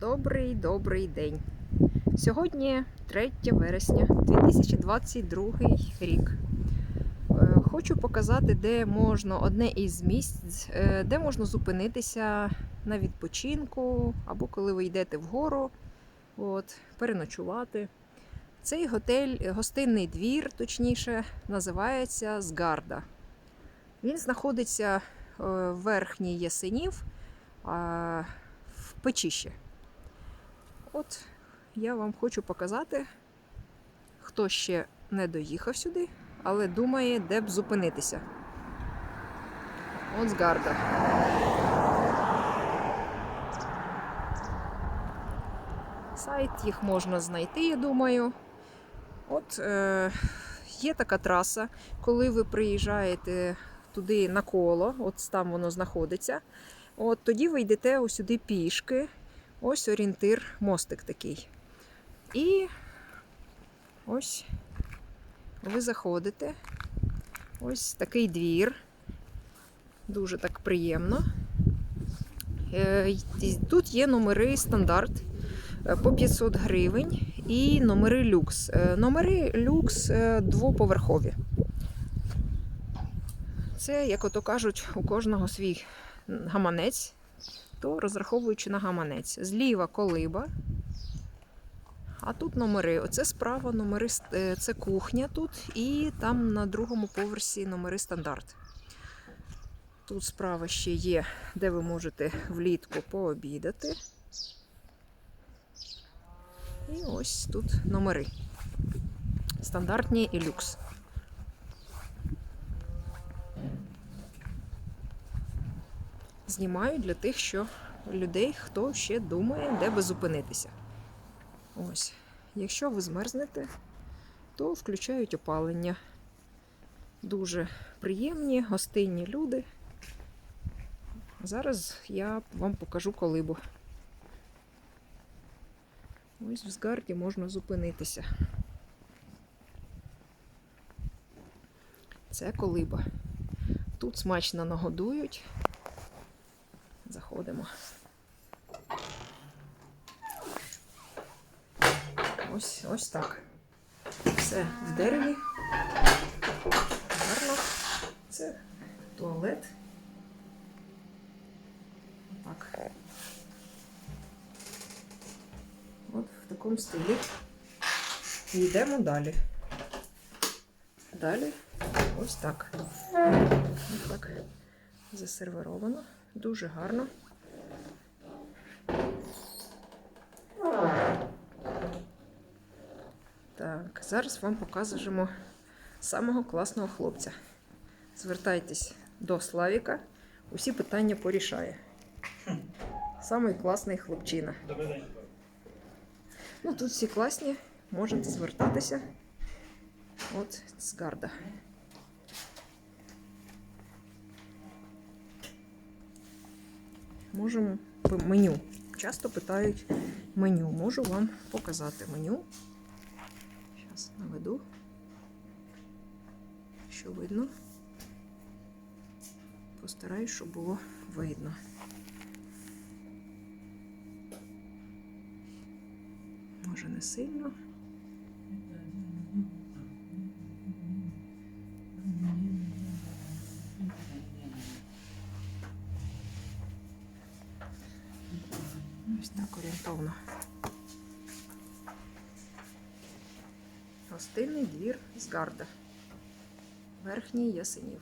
Добрий добрий день. Сьогодні 3 вересня 2022 рік. Е, Хочу показати, де можна одне із місць, е, де можна зупинитися на відпочинку або коли ви йдете вгору, от, переночувати. Цей готель, гостинний двір, точніше, називається Згарда. Він знаходиться е, в верхній Ясенів в Печіші. От я вам хочу показати, хто ще не доїхав сюди, але думає, де б зупинитися. От Згарда. Сайт їх можна знайти, я думаю. От е, є така траса, коли ви приїжджаєте туди на коло, от там воно знаходиться. От тоді ви йдете сюди пішки. Ось орієнтир, мостик такий. І ось ви заходите. Ось такий двір. Дуже так приємно. Е, Тут є номери стандарт е, по 500 гривень і номери люкс. Е, Номери люкс двоповерхові. Це, як ото кажуть, у кожного свій гаманець, то розраховуючи на гаманець. Зліва колиба. А тут номери. Оце справа номери е, це кухня тут, і там на другому поверсі номери стандарт. Тут справа ще є, де ви можете влітку пообідати. І ось тут номери. Стандартні і люкс. Знімаю для тих, що людей, хто ще думає, де би зупинитися. Ось. Якщо ви змерзнете, то включають опалення. Дуже приємні, гостинні люди. Зараз я вам покажу колибу. Ось в Згарді можна зупинитися. Це колиба. Тут смачно нагодують. Заходимо. Ось, ось так. Все в дереві. Гарно. Це туалет. Так. От в такому стилі. І йдемо далі. Далі ось так. Ось так засервировано. Дуже гарно. Так, зараз вам покажемо самого класного хлопця. Звертайтесь до Славіка, усі питання порішає. Самий класний хлопчина. Добрий день. Ну, тут всі класні, можете звертатися. От Згарда. Можемо меню. Часто питають меню. Можу вам показати меню. Зараз наведу. Що видно? Постараюсь, щоб було видно. Може не сильно. Ось так орієнтовно. Гостинний двір з Гарда. Верхній Ясенів.